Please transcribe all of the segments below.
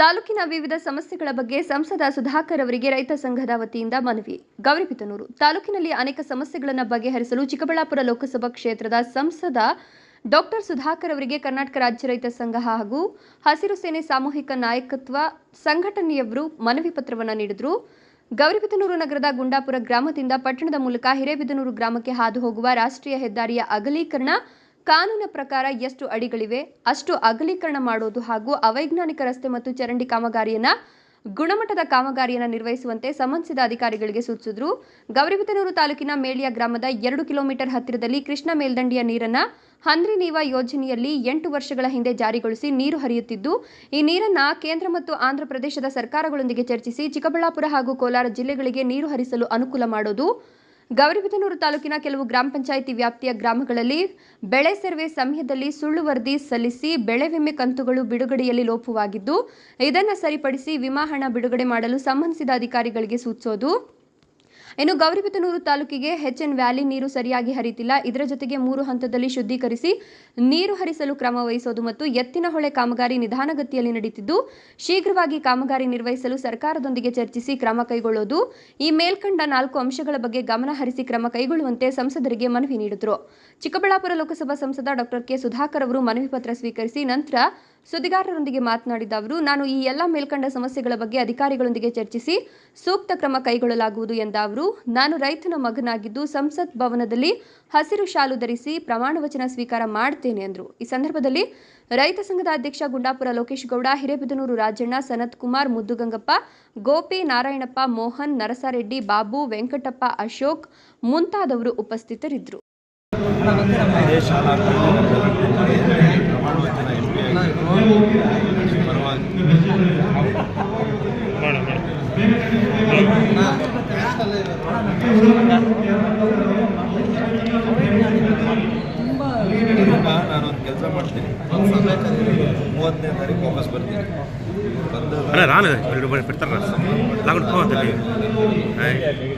ತಾಲೂಕಿನ ವಿವಿಧ ಸಮಸ್ಯೆಗಳ ಬಗ್ಗೆ ಸಂಸದ ಸುಧಾಕರ್ ಅವರಿಗೆ ರೈತ ಸಂಘದ ವತಿಯಿಂದ ಮನವಿ. ಗೌರಿಬಿದನೂರು ತಾಲೂಕಿನಲ್ಲಿ ಅನೇಕ ಸಮಸ್ಯೆಗಳನ್ನು ಬಗೆಹರಿಸಲು ಚಿಕ್ಕಬಳ್ಳಾಪುರ ಲೋಕಸಭಾ ಕ್ಷೇತ್ರದ ಸಂಸದ ಡಾಕ್ಟರ್ ಸುಧಾಕರ್ ಅವರಿಗೆ ಕರ್ನಾಟಕ ರಾಜ್ಯ ರೈತ ಸಂಘ ಹಾಗೂ ಹಸಿರು ಸೇನೆ ಸಾಮೂಹಿಕ ನಾಯಕತ್ವ ಸಂಘಟನೆಯವರು ಮನವಿ ಪತ್ರವನ್ನು ನೀಡಿದರು. ಗೌರಿಬಿದನೂರು ನಗರದ ಗುಂಡಾಪುರ ಗ್ರಾಮದಿಂದ ಪಟ್ಟಣದ ಮೂಲಕ ಹಿರೇಬಿದನೂರು ಗ್ರಾಮಕ್ಕೆ ಹಾದು ಹೋಗುವ ರಾಷ್ಟ್ರೀಯ ಹೆದ್ದಾರಿಯ ಅಗಲೀಕರಣ ಕಾನೂನಿನ ಪ್ರಕಾರ ಎಷ್ಟು ಅಡಿಗಳಿವೆ, ಅಷ್ಟು ಅಗಲೀಕರಣ ಮಾಡೋದು ಹಾಗೂ ಅವೈಜ್ಞಾನಿಕ ರಸ್ತೆ ಮತ್ತು ಚರಂಡಿ ಕಾಮಗಾರಿಯನ್ನ, ಗುಣಮಟ್ಟದ ಕಾಮಗಾರಿಯನ್ನು ನಿರ್ವಹಿಸುವಂತೆ ಸಂಬಂಧಿಸಿದ ಅಧಿಕಾರಿಗಳಿಗೆ ಸೂಚಿಸಿದ್ರು. ಗೌರಿಬಿದನೂರು ತಾಲೂಕಿನ ಮೇಳಿಯ ಗ್ರಾಮದ ಎರಡು ಕಿಲೋಮೀಟರ್ ಹತ್ತಿರದಲ್ಲಿ ಕೃಷ್ಣ ಮೇಲ್ದಂಡಿಯ ನೀರನ್ನ ಹಂದ್ರಿ ನೀವ ಯೋಜನೆಯಲ್ಲಿ ಎಂಟು ವರ್ಷಗಳ ಹಿಂದೆ ಜಾರಿಗೊಳಿಸಿ ನೀರು ಹರಿಯುತ್ತಿದ್ದು, ಈ ನೀರನ್ನ ಕೇಂದ್ರ ಮತ್ತು ಆಂಧ್ರ ಪ್ರದೇಶದ ಸರ್ಕಾರಗಳೊಂದಿಗೆ ಚರ್ಚಿಸಿ ಚಿಕ್ಕಬಳ್ಳಾಪುರ ಹಾಗೂ ಕೋಲಾರ ಜಿಲ್ಲೆಗಳಿಗೆ ನೀರು ಹರಿಸಲು ಅನುಕೂಲ ಮಾಡೋದು ಗೌರಿಬಿದನೂರು ತಾಲೂಕಿನ ಕೆಲವು ಗ್ರಾಮ ಪಂಚಾಯಿತಿ ವ್ಯಾಪ್ತಿಯ ಗ್ರಾಮಗಳಲ್ಲಿ ಬೆಳೆ ಸರ್ವೆ ಸಮಯದಲ್ಲಿ ಸುಳ್ಳು ವರದಿ ಸಲ್ಲಿಸಿ ಬೆಳೆ ವಿಮೆ ಕಂತುಗಳು ಬಿಡುಗಡೆಯಲ್ಲಿ ಲೋಪವಾಗಿದ್ದು, ಇದನ್ನು ಸರಿಪಡಿಸಿ ವಿಮಾ ಹಣ ಬಿಡುಗಡೆ ಮಾಡಲು ಸಂಬಂಧಿಸಿದ ಅಧಿಕಾರಿಗಳಿಗೆ ಸೂಚಿಸೋದು. ಇನ್ನು ಗೌರಿಬಿದನೂರು ತಾಲೂಕಿಗೆ ಎನ್ ವ್ಯಾಲಿ ನೀರು ಸರಿಯಾಗಿ ಹರಿತಿಲ್ಲ. ಇದರ ಜೊತೆಗೆ ಮೂರು ಹಂತದಲ್ಲಿ ಶುದ್ಧೀಕರಿಸಿ ನೀರು ಹರಿಸಲು ಕ್ರಮ ವಹಿಸೋದು ಮತ್ತು ಎತ್ತಿನಹೊಳೆ ಕಾಮಗಾರಿ ನಿಧಾನಗತಿಯಲ್ಲಿ ನಡೀತಿದ್ದು, ಶೀಘ್ರವಾಗಿ ಕಾಮಗಾರಿ ನಿರ್ವಹಿಸಲು ಸರ್ಕಾರದೊಂದಿಗೆ ಚರ್ಚಿಸಿ ಕ್ರಮ ಕೈಗೊಳ್ಳೋದು. ಈ ಮೇಲ್ಕಂಡ ನಾಲ್ಕು ಅಂಶಗಳ ಬಗ್ಗೆ ಗಮನ ಹರಿಸಿ ಕ್ರಮ ಕೈಗೊಳ್ಳುವಂತೆ ಸಂಸದರಿಗೆ ಮನವಿ ನೀಡಿದರು. ಚಿಕ್ಕಬಳ್ಳಾಪುರ ಲೋಕಸಭಾ ಸಂಸದ ಡಾಕ್ಟರ್ ಕೆ ಸುಧಾಕರ್ ಅವರು ಮನವಿ ಪತ್ರ ಸ್ವೀಕರಿಸಿ ನಂತರ ಸುದ್ದಿಗಾರರೊಂದಿಗೆ ಮಾತನಾಡಿದ ಅವರು, ನಾನು ಈ ಎಲ್ಲ ಮೇಲ್ಕಂಡ ಸಮಸ್ಯೆಗಳ ಬಗ್ಗೆ ಅಧಿಕಾರಿಗಳೊಂದಿಗೆ ಚರ್ಚಿಸಿ ಸೂಕ್ತ ಕ್ರಮ ಕೈಗೊಳ್ಳಲಾಗುವುದು ಎಂದ ಅವರು, ನಾನು ರೈತನ ಮಗನಾಗಿದ್ದು ಸಂಸತ್ ಭವನದಲ್ಲಿ ಹಸಿರು ಶಾಲು ಧರಿಸಿ ಪ್ರಮಾಣ ವಚನ ಸ್ವೀಕಾರ ಮಾಡ್ತೇನೆ ಎಂದರು ಈ ಸಂದರ್ಭದಲ್ಲಿ ರೈತ ಸಂಘದ ಅಧ್ಯಕ್ಷ ಗುಂಡಾಪುರ ಲೋಕೇಶ್ ಗೌಡ ಹಿರೇಬಿದನೂರು ರಾಜಣ್ಣ, ಸನತ್ ಕುಮಾರ್, ಮುದ್ದುಗಂಗಪ್ಪ, ಗೋಪಿ ನಾರಾಯಣಪ್ಪ, ಮೋಹನ್, ನರಸಾರೆಡ್ಡಿ, ಬಾಬು, ವೆಂಕಟಪ್ಪ, ಅಶೋಕ್ ಮುಂತಾದವರು ಉಪಸ್ಥಿತರಿದ್ದರು. ಪ್ರಮಾಣ ವಚನ ಎಂ ಪಿ ಪರವಾಗಿ ನಾನೊಂದು ಕೆಲಸ ಮಾಡ್ತೀನಿ. ಮೂವತ್ತನೇ ತಾರೀಕು ವಾಪಸ್ ಬರ್ತೀನಿ. ಬಂದು ಅಲ್ಲ ನಾನು ಬಿಡ್ತಾರ ತಗೊಂಡು ಹೋಗ್ತೀನಿ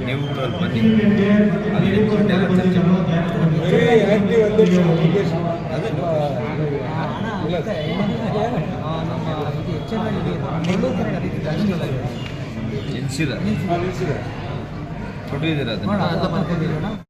ನೀವು ಕೂಡ ಅಲ್ಲಿ ಬನ್ನಿ. ಅಲ್ಲಿ ಮಾಡೋಣ. ಅದೇ ನಿಲ್ಸಿದ. ಕೊಟ್ಟಿದ್ದೀರಾ ಅದನ್ನ?